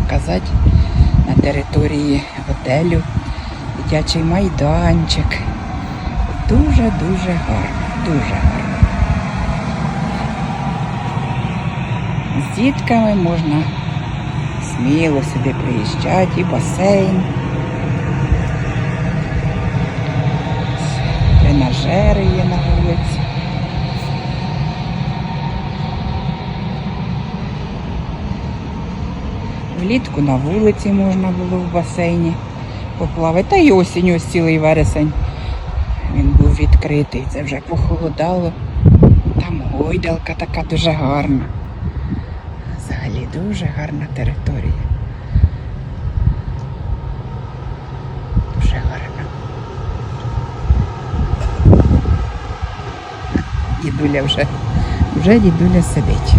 показати на території готелю дитячий майданчик. Дуже-дуже гарно, дуже гарно. З дітками можна сміло сюди приїжджати, і басейн. Тренажери є на вулиці. Влітку на вулиці можна було в басейні поплавати. Та й осінь, ось цілий вересень. Він був відкритий, це вже похолодало. Там гойдалка така дуже гарна. Взагалі дуже гарна територія. Дуже гарна. Дідуля вже, вже дідуля сидить.